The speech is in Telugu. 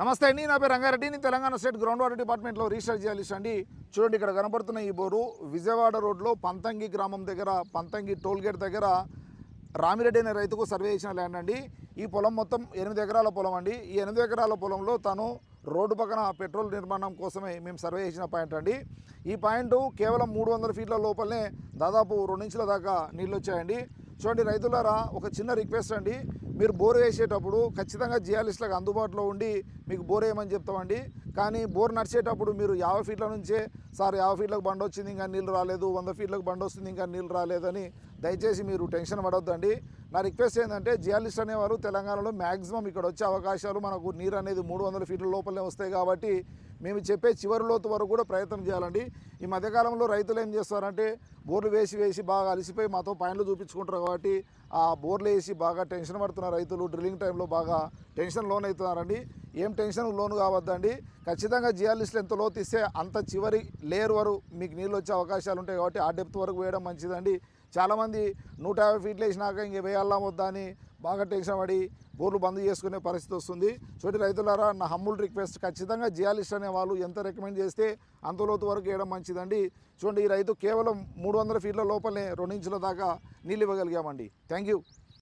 నమస్తే అండి నా పేరు రంగారెడ్డి. నేను తెలంగాణ స్టేట్ గ్రౌండ్ వాటర్ డిపార్ట్మెంట్లో రీసెర్చ్ చేయాలిస్ట్ అండి. చూడండి ఇక్కడ కనబడుతున్న ఈ బోరు విజయవాడ రోడ్లో పంతంగి గ్రామం దగ్గర పంతంగి టోల్ గేట్ దగ్గర రామిరెడ్డి అనే రైతుకు సర్వే చేసిన ల్యాండ్ అండి. ఈ పొలం మొత్తం ఎనిమిది ఎకరాల పొలం అండి. ఈ ఎనిమిది ఎకరాల పొలంలో తను రోడ్డు పక్కన పెట్రోల్ నిర్మాణం కోసమే మేము సర్వే చేసిన పాయింట్ అండి. ఈ పాయింట్ కేవలం మూడు వందల ఫీట్ల లోపలనే దాదాపు రెండించుల దాకా నీళ్ళు వచ్చాయండి. చూడండి రైతులారా ఒక చిన్న రిక్వెస్ట్ అండి. మీరు బోర్ వేసేటప్పుడు ఖచ్చితంగా జియాలిస్ట్లకు అందుబాటులో ఉండి మీకు బోర్ వేయమని చెప్తామండి. కానీ బోర్ నడిచేటప్పుడు మీరు యాభై ఫీట్ల నుంచే సార్ యాభై ఫీట్లకు బండి వచ్చింది ఇంకా నీళ్ళు రాలేదు వంద ఫీట్లకు బండి వస్తుంది ఇంకా నీళ్ళు రాలేదని దయచేసి మీరు టెన్షన్ పడొద్దండి. నా రిక్వెస్ట్ ఏంటంటే జియాలిస్ట్ అనేవారు తెలంగాణలో మ్యాక్సిమం ఇక్కడ వచ్చే అవకాశాలు మనకు నీరు అనేది మూడు వందల ఫీట్ల లోపలనే వస్తాయి కాబట్టి మేము చెప్పే చివరి లోతు వరకు కూడా ప్రయత్నం చేయాలండి. ఈ మధ్యకాలంలో రైతులు ఏం చేస్తారంటే బోర్లు వేసి వేసి బాగా అలసిపోయి మాతో పాయింట్లు చూపించుకుంటారు కాబట్టి ఆ బోర్లు వేసి బాగా టెన్షన్ పడుతున్న రైతులు డ్రిల్లింగ్ టైంలో బాగా టెన్షన్ లోన్ అవుతున్నారండి ఏం టెన్షన్? లోన్ కావద్దండి. ఖచ్చితంగా జియాలిస్టులు ఎంత లోతు ఇస్తే అంత చివరి లేయర్ వరకు మీకు నీళ్ళు వచ్చే అవకాశాలు ఉంటాయి కాబట్టి ఆ డెప్త్ వరకు వేయడం మంచిదండి. చాలామంది నూట యాభై ఫీట్లు వేసినాక ఇంక వేయాలా వద్దా అని బాగా టెన్షన్ పడి బోర్లు బంద్ చేసుకునే పరిస్థితి వస్తుంది. చోటి రైతులారా నా హమ్ముల్ రిక్వెస్ట్ ఖచ్చితంగా జియాలిస్ట్ అనే వాళ్ళు ఎంత రికమెండ్ చేస్తే అంత లోతు వరకు వేయడం మంచిదండి. చూడండి ఈ రైతు కేవలం మూడు వందల ఫీట్ల లోపలనే రెండు ఇంచుల దాకా నీళ్ళు ఇవ్వగలిగామండి. Thank you.